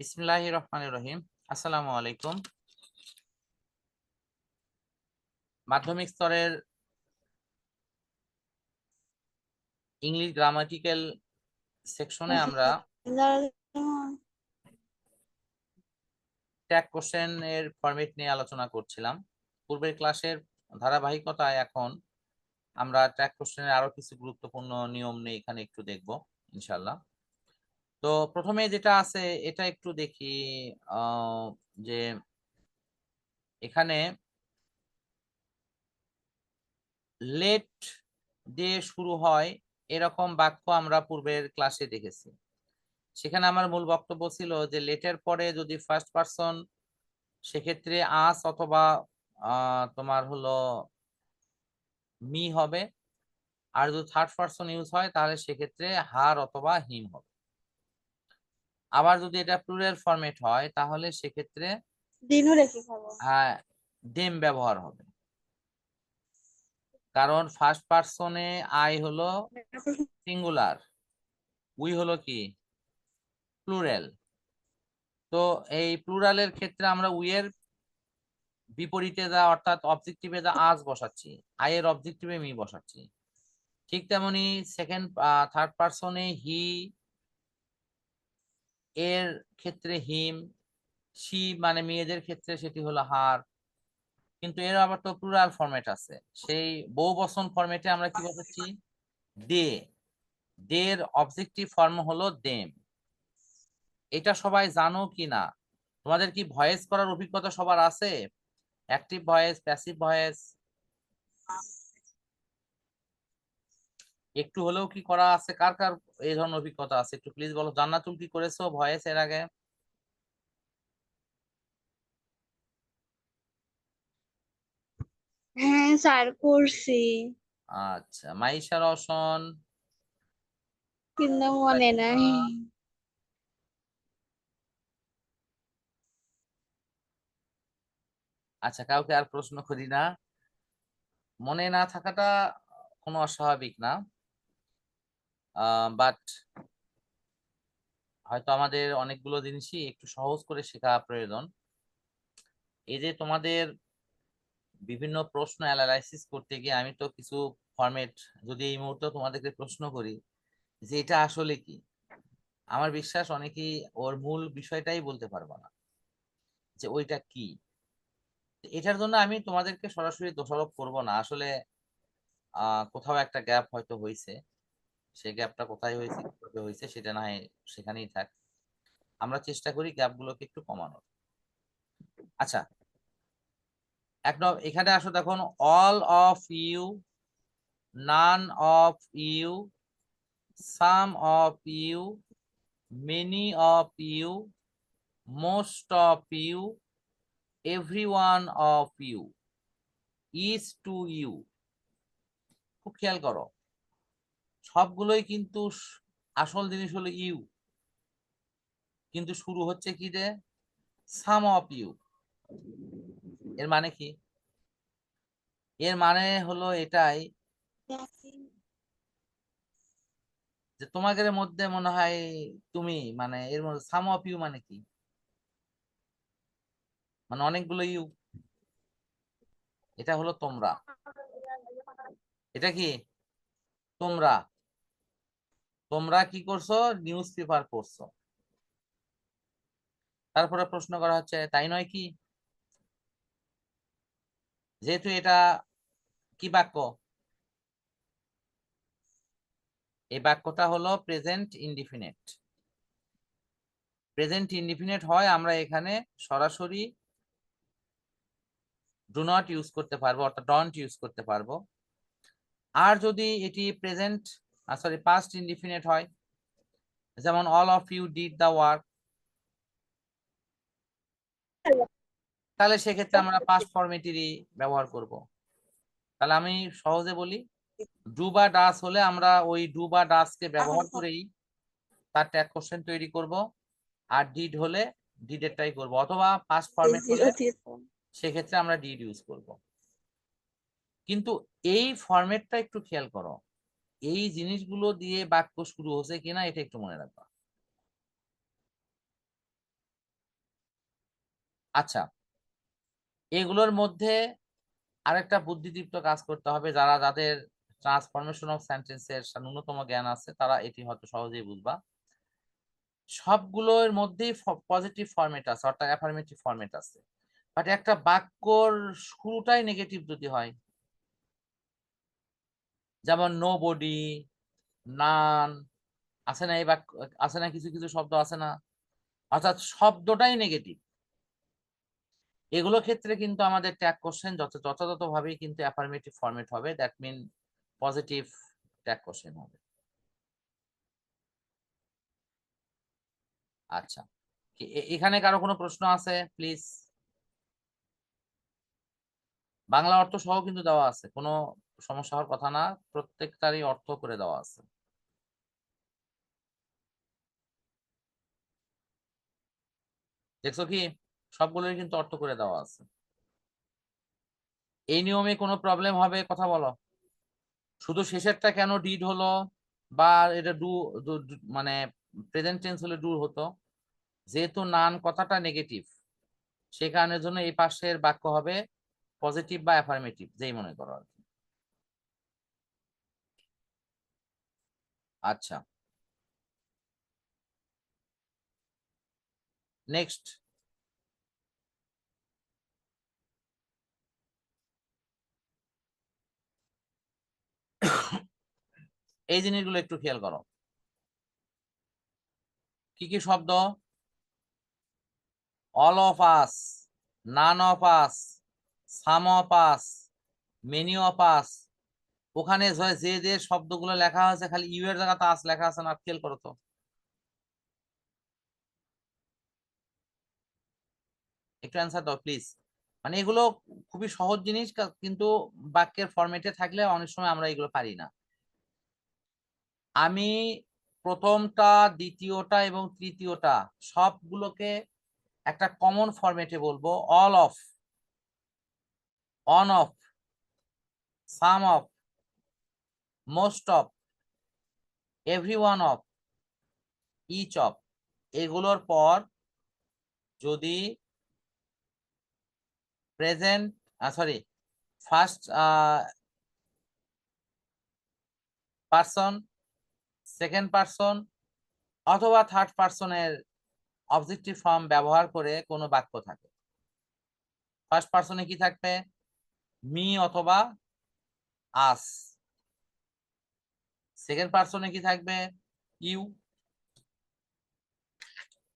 বিসমিল্লাহ রহমান রহিম। আসসালামু আলাইকুম। মাধ্যমিক স্তরের ইংলিশ গ্রামাটিক্যাল সেকশনে আমরা ট্যাগ কোশ্চেন এর ফরম্যাট নিয়ে আলোচনা করছিলাম। পূর্বের ক্লাসের ধারাবাহিকতায় এখন আমরা ট্র্যাক কোশ্চেনের আরও কিছু গুরুত্বপূর্ণ নিয়ম নিয়ে এখানে একটু দেখব ইনশাল্লাহ তো প্রথমে যেটা আছে, এটা একটু দেখি যে এখানে লেট দিয়ে শুরু হয় এরকম বাক্য আমরা পূর্বের ক্লাসে দেখেছি। সেখানে আমার মূল বক্তব্য ছিল যে লেটের পরে যদি ফার্স্ট পারসন সেক্ষেত্রে আস অথবা তোমার হলো মি হবে। আর যদি থার্ড পারসন ইউজ হয়, তাহলে সেক্ষেত্রে হার অথবা হিম হবে। আবার যদি এটা প্লুরাল ফরম্যাট হয় তাহলে সেক্ষেত্রে দিনও রেখে খাব হ্যাঁ দেম ব্যবহার হবে। কারণ ফার্স্ট পারসনে আই হলো সিঙ্গুলার উই হলো কি? প্লুরাল তো এই প্লুরালের ক্ষেত্রে আমরা উইয়ের বিপরীতে যা অর্থাৎ অবজেক্টিভে যা আজ বসাচ্ছি আই এর অবজেক্টিভে মি বসাচ্ছি। ঠিক তেমনি সেকেন্ড থার্ড পারসনে হি এর ক্ষেত্রে হিম, সি মানে মেয়েদের ক্ষেত্রে সেটি হলো হার। কিন্তু এর আবার তো প্লুরাল ফরম্যাট আছে। সেই বহু বচন ফরম্যাটে আমরা কি বসাচ্ছি? দে। দের অবজেক্টিভ ফর্ম হলো দেম। এটা সবাই জানো কি না? তোমাদের কি ভয়েস করার অভিজ্ঞতা সবার আছে? অ্যাক্টিভ ভয়েস প্যাসিভ ভয়েস একটু হলেও কি করা আছে? কার কার এই ধরনের অভিজ্ঞতা আছে? একটু প্লিজ বলো। জান্নাতুল কি করেছ ভয়েস এর আগে? হ্যাঁ স্যার করছি। আচ্ছা মাইশা রওশন কিন্তু মনে নাই। আচ্ছা কাউকে আর প্রশ্ন করি না। মনে না থাকাটা কোনো অস্বাভাবিক না। বাট হয়তো আমাদের অনেকগুলো জিনিসই একটু সহজ করে শেখা প্রয়োজন। এই যে তোমাদের বিভিন্ন প্রশ্ন অ্যানালাইসিস করতে গিয়ে আমি তো কিছু ফরম্যাট যদি এই মুহূর্তে তোমাদেরকে প্রশ্ন করি যে এটা আসলে কি? আমার বিশ্বাস অনেকেই ওর মূল বিষয়টাই বলতে পারব না যে ওইটা কি। এটার জন্য আমি তোমাদেরকে সরাসরি দোষারোপ করব না। আসলে কোথাও একটা গ্যাপ হয়তো হয়েছে সেই গ্যাপটা কোথায় হয়েছে, কীভাবে হয়েছে সেটা না সেখানেই থাক। আমরা চেষ্টা করি গ্যাপগুলোকে একটু কমানোর। আচ্ছা একদম এখানে আসো দেখুন all of you none of you some of you many of you most of you every one of you is to you খুব খেয়াল করো। সবগুলোই কিন্তু আসল জিনিস হলো ইউ। কিন্তু শুরু হচ্ছে কি যে, সাম অফ ইউ। এর মানে কি? এর মানে হলো এটাই যে তোমাদের মধ্যে মনে হয় তুমি মানে এর মধ্যে সাম অফ ইউ মানে কি? মানে অনেকগুলো ইউ। এটা হলো তোমরা। এটা কি? তোমরা। তোমরা কি করছ? নিউজ পেপার পড়ছো। তারপরে প্রশ্ন করা হচ্ছে, তাই নয় কি? যেহেতু এটা কি বাক্য? এই বাক্যটা হলো প্রেজেন্ট ইনডিফিনিট প্রেজেন্ট ইনডিফিনিট হয়, আমরা এখানে সরাসরি ডু নট ইউজ করতে পারব, অর্থাৎ ডন্ট ইউজ করতে পারব। আর যদি এটি প্রেজেন্ট সরি পাস্ট ইনডিফিনিট হয়। যেমন all of you did the work তাহলে সেক্ষেত্রে আমরা পাস্ট ফর্মেটিরই ব্যবহার করব। তাহলে আমি সহজে বলি ডু বা ডাস হলে আমরা ওই ডু বা ডাসকে ব্যবহার করেই তার ট্যাগ কোশ্চেন তৈরি করব। আর ডিড হলে ডিডেরটাই করব। অথবা পাস্ট ফর্মেট হলে সেক্ষেত্রে আমরা ডিড ইউজ করব। কিন্তু এই ফরম্যাটটা একটু খেয়াল করো। এই জিনিসগুলো দিয়ে বাক্য শুরু হচ্ছে কিনা এটা একটু মনে রাখবা। আচ্ছা এগুলোর মধ্যে আরেকটা বুদ্ধিদীপ্ত কাজ করতে হবে। যারা যাদের ট্রান্সফরমেশন অফ সেন্টেন্সের ন্যূনতম জ্ঞান আছে, তারা এটি হয়তো সহজেই বুঝবা। সবগুলোর মধ্যেই পজিটিভ ফরম্যাট আছে, অর্থাৎ অ্যাফার্মেটিভ ফরম্যাট আছে। বাট একটা বাক্যর শুরুটাই নেগেটিভ যদি হয় যেমন নো বডি নান আছে না এই বাক্য আছে না কিছু কিছু শব্দ আছে না? অর্থাৎ শব্দটাই নেগেটিভ এগুলো ক্ষেত্রে কিন্তু আমাদের ট্যাগ কোশ্চেন যত যথাযথভাবেই কিন্তু অ্যাফার্মেটিভ ফরম্যাট হবে। That mean positive tag question হবে। আচ্ছা। এখানে কারও কোনো প্রশ্ন আছে? প্লিজ বাংলা অর্থ সহ কিন্তু দেওয়া আছে, কোনো সমস্যা হওয়ার কথা না, প্রত্যেকটারই অর্থ করে দেওয়া আছে। দেখছ কি? সবগুলোই কিন্তু অর্থ করে দেওয়া আছে। এই নিয়মে কোনো প্রবলেম হবে? কথা বলো। শুধু শেষেরটা কেন ডিড হলো? বা এটা ডু মানে প্রেজেন্ট টেন্স হলে ডু হতো? যেহেতু নান কথাটা নেগেটিভ সে কারণের জন্য এই পাশের বাক্য হবে পজিটিভ বা অ্যাফার্মেটিভ যেই মনে করো আর কি। আচ্ছা। নেক্সট এই জিনিসগুলো একটু খেয়াল করো। কি কি শব্দ? All of us none of us many of ওখানে যে- যে শব্দগুলো লেখা আছে খালি ইউ এর জায়গাতে আস লেখা আছে না খেয়াল করো তো। একটু অ্যান্সার দাও প্লিজ মানে এগুলো খুবই সহজ জিনিস কিন্তু বাক্যের ফরম্যাটে থাকলে অনেক সময় আমরা এগুলো পারি না। আমি প্রথমটা, দ্বিতীয়টা এবং তৃতীয়টা সবগুলোকে একটা কমন ফরম্যাটে বলব all of on of, some of, most of, every one of, each of. এগুলোর পর যদি present sorry, first person, second person অথবা থার্ড পার্সনের অবজেক্টিভ ফর্ম ব্যবহার করে কোনো বাক্য থাকে। ফার্স্ট পার্সনে কি থাকবে? মি অথবা আস। সেকেন্ড পার্সনে কি থাকবে? ইউ।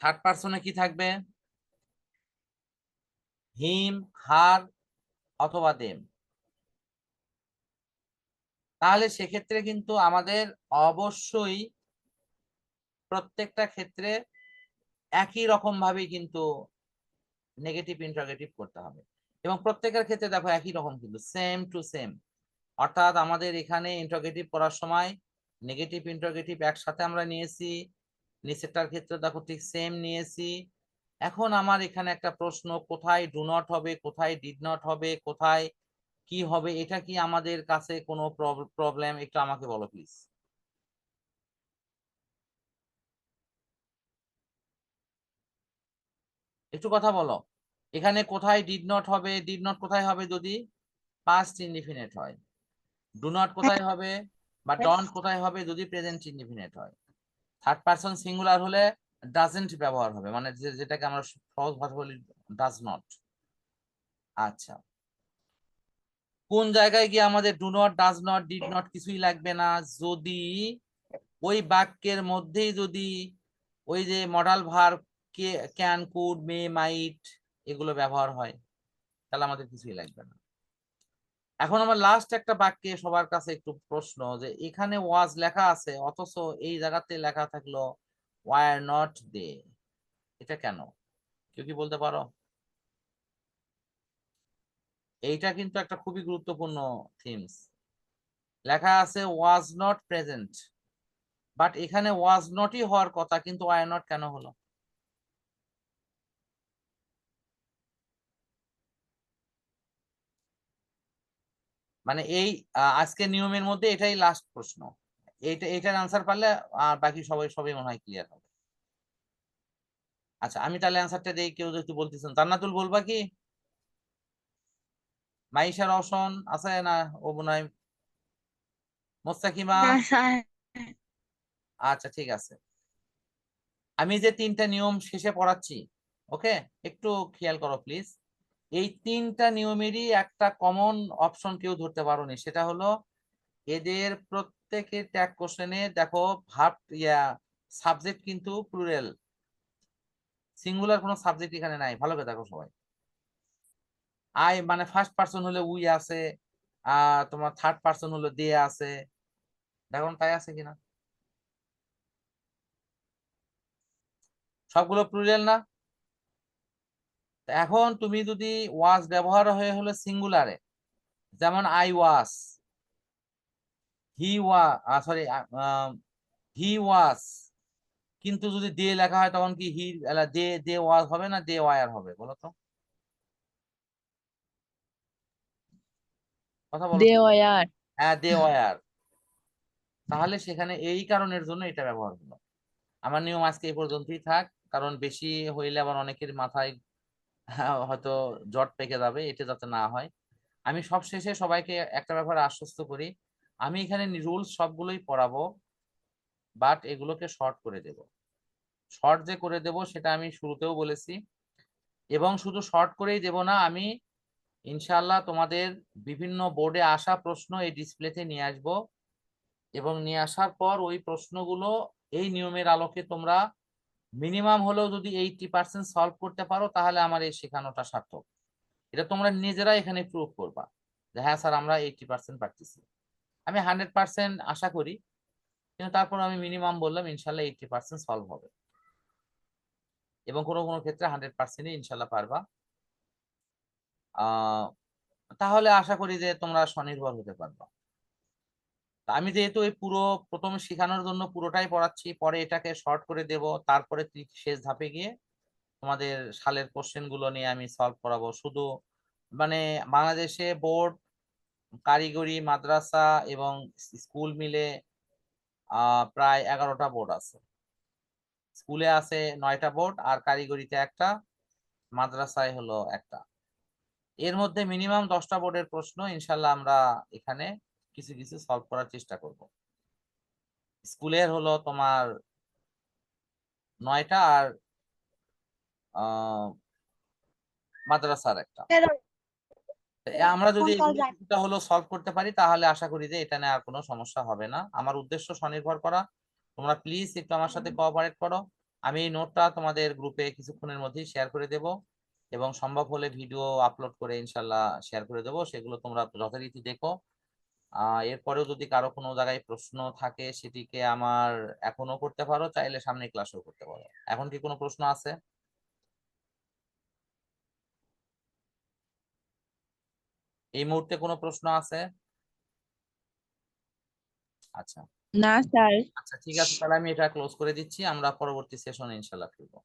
থার্ড পার্সনে কি থাকবে? হিম, হার অথবা দেম। তাহলে সেক্ষেত্রে কিন্তু আমাদের অবশ্যই প্রত্যেকটা ক্ষেত্রে একই রকম ভাবে কিন্তু নেগেটিভ ইন্টারগেটিভ করতে হবে। এবং প্রত্যেকের ক্ষেত্রে দেখো একই রকম কিন্তু সেম টু সেম অর্থাৎ আমাদের এখানে ইন্টারগেটিভ পড়ার সময় নেগেটিভ ইন্টারগেটিভ একসাথে আমরা নিয়েছি, নিচেরটার ক্ষেত্রে দেখো ঠিক সেম নিয়েছি। এখন আমার এখানে একটা প্রশ্ন, কোথায় ডু নট হবে, কোথায় ডিড নট হবে, কোথায় কি হবে, এটা কি আমাদের কাছে কোনো প্রবলেম একটু আমাকে বলো প্লিজ একটু কথা বলো। এখানে কোথায় ডিড নট হবে ডিড নট কোথায় হবে যদি পাস্ট ইনডিফিনিট হয়? ডু নট কোথায় হবে বা ডন্ট কোথায় হবে যদি প্রেজেন্ট ইনডিফিনিট হয়? থার্ড পারসন সিঙ্গুলার হলে ডাজেন্ট ব্যবহার হবে মানে যেটাকে আমরা সহজ ভাষা বলি ডাজ নট আচ্ছা। কোন জায়গায় গিয়ে আমাদের do not does not did not কিছুই লাগবে না? যদি ওই বাক্যের মধ্যেই যদি ওই যে মডাল ভার কে ক্যান কুড মে মাইট এগুলো ব্যবহার হয়, তাহলে আমাদের কিছুই লাগবে না। এখন আমার লাস্ট একটা বাক্যে সবার কাছে একটু প্রশ্ন যে, এখানে ওয়াজ লেখা আছে, অথচ এই জায়গাতে লেখা থাকল ওয়ার নট দে এটা কেন? কেউ কি বলতে পারো? এইটা কিন্তু একটা খুবই গুরুত্বপূর্ণ থিমস লেখা আছে ওয়াজ নট প্রেজেন্ট বাট এখানে ওয়াজ নটই হওয়ার কথা, কিন্তু ওয়ার নট কেন হলো? মানে এই আহ, আজকের নিয়মের মধ্যে এটাই লাস্ট প্রশ্ন। এইটা এটার আনসার পারলে আর বাকি সবাই সবাই মনে হয় ক্লিয়ার হবে। আচ্ছা আমি তাহলে অ্যান্সারটা দেই কেউ যদি বলতেছেন। জান্নাতুল বলবা কি? মাইশা রওশন আছে না হয় মোস্তাকিমা। আচ্ছা ঠিক আছে। আমি যে তিনটা নিয়ম শেষে পড়াচ্ছি ওকে? একটু খেয়াল করো প্লিজ এই তিনটা নিয়মেরই একটা কমন অপশন কেউ ধরতে পারোনি। সেটা হলো এদের প্রত্যেকের ট্যাগ কোশ্চেনে দেখো ভাব ইয়া সাবজেক্ট কিন্তু প্লুরাল সিঙ্গুলার কোনো সাবজেক্ট এখানে নাই। ভালো করে দেখো সবাই। আই মানে ফার্স্ট পার্সন হলে উই আছে আহ তোমার থার্ড পার্সন হলো দে আছে। দেখো তাই আছে কিনা? সবগুলো প্লুরাল না? এখন তুমি যদি ওয়াজ ব্যবহার হয়ে হলো সিঙ্গুলারে যেমন আই ওয়াস হি ওয়া সরি হি ওয়াস কিন্তু যদি দে লেখা হয় তখন কি হি দে দে ওয়াজ হবে না দে ওয়ার হবে বলো তো? কথা বলো হ্যাঁ দে ওয়ার তাহলে সেখানে এই কারণের জন্য এটা ব্যবহার হলো। আমার নিয়ম আজকে এই পর্যন্তই থাক কারণ বেশি হইলে আবার অনেকের মাথায় হয়তো জট পেকে যাবে এটা যাতে না হয়। আমি সব শেষে সবাইকে একটা ব্যাপারে আশ্বস্ত করি, আমি এখানে রুলস সবগুলোই পড়াবো, বাট এগুলোকে শর্ট করে দেব। শর্ট যে করে দেব সেটা আমি শুরুতেও বলেছি এবং শুধু শর্ট করেই দেব না, আমি ইনশাল্লাহ তোমাদের বিভিন্ন বোর্ডে আসা প্রশ্ন এই ডিসপ্লেতে নিয়ে আসব এবং নিয়ে আসার পর ওই প্রশ্নগুলো এই নিয়মের আলোকে তোমরা মিনিমাম হলেও যদি এইটি পার্সেন্ট সলভ করতে পারো, তাহলে আমার এই শেখানোটা সার্থক। এটা তোমরা নিজেরা এখানে প্রুভ করবা যে হ্যাঁ স্যার, আমরা এইটি পার্সেন্ট পারতেছি। আমি হান্ড্রেড পার্সেন্ট আশা করি, কিন্তু তারপর আমি মিনিমাম বললাম, ইনশাল্লাহ এইটি পার্সেন্ট সলভ হবে। এবং কোনো কোনো ক্ষেত্রে হান্ড্রেড পার্সেন্টই ইনশাল্লাহ পারবা। তাহলে আশা করি যে তোমরা স্বনির্ভর হতে পারবা। আমি যেহেতু এই পুরো প্রথমে শেখানোর জন্য পুরোটাই পড়াচ্ছি, পরে এটাকে শর্ট করে দেব, তারপরে শেষ ধাপে গিয়ে তোমাদের সালের কোশ্চেনগুলো নিয়ে আমি সলভ করাবো। শুধু মানে বাংলাদেশে বোর্ড কারিগরি, মাদ্রাসা এবং স্কুল মিলে প্রায় এগারোটা বোর্ড আছে। স্কুলে আছে নয়টা বোর্ড আর কারিগরিতে একটা, মাদ্রাসায় হলো একটা। এর মধ্যে মিনিমাম দশটা বোর্ডের প্রশ্ন, ইনশাল্লাহ আমরা এখানে কিছু কিছু সলভ করার চেষ্টা করব। স্কুলের হলো তোমার নয়টা আর মাদ্রাসার একটা। আমরা যদি হলো সলভ করতে পারি তাহলে আশা করি যে এটা নিয়ে আর কোনো সমস্যা হবে না। আমার উদ্দেশ্য স্বনির্ভর করা। তোমরা প্লিজ একটু আমার সাথে কোঅপারেট করো। আমি এই নোটটা তোমাদের গ্রুপে কিছুক্ষণের মধ্যেই শেয়ার করে দেব এবং সম্ভব হলে ভিডিও আপলোড করে ইনশাল্লাহ শেয়ার করে দেবো। সেগুলো তোমরা যথারীতি দেখো। এরপরেও যদি কারও কোনো জায়গায় প্রশ্ন থাকে সেটিকে আমার এখনও করতে পারো চাইলে সামনে ক্লাসেও করতে পারো। এখন কি কোনো প্রশ্ন আছে? এই মুহূর্তে কোনো প্রশ্ন আছে? আচ্ছা। না স্যার। আচ্ছা ঠিক আছে তাহলে আমি এটা ক্লোজ করে দিচ্ছি। আমরা পরবর্তী সেশনে ইনশাল্লাহ ফিরবো।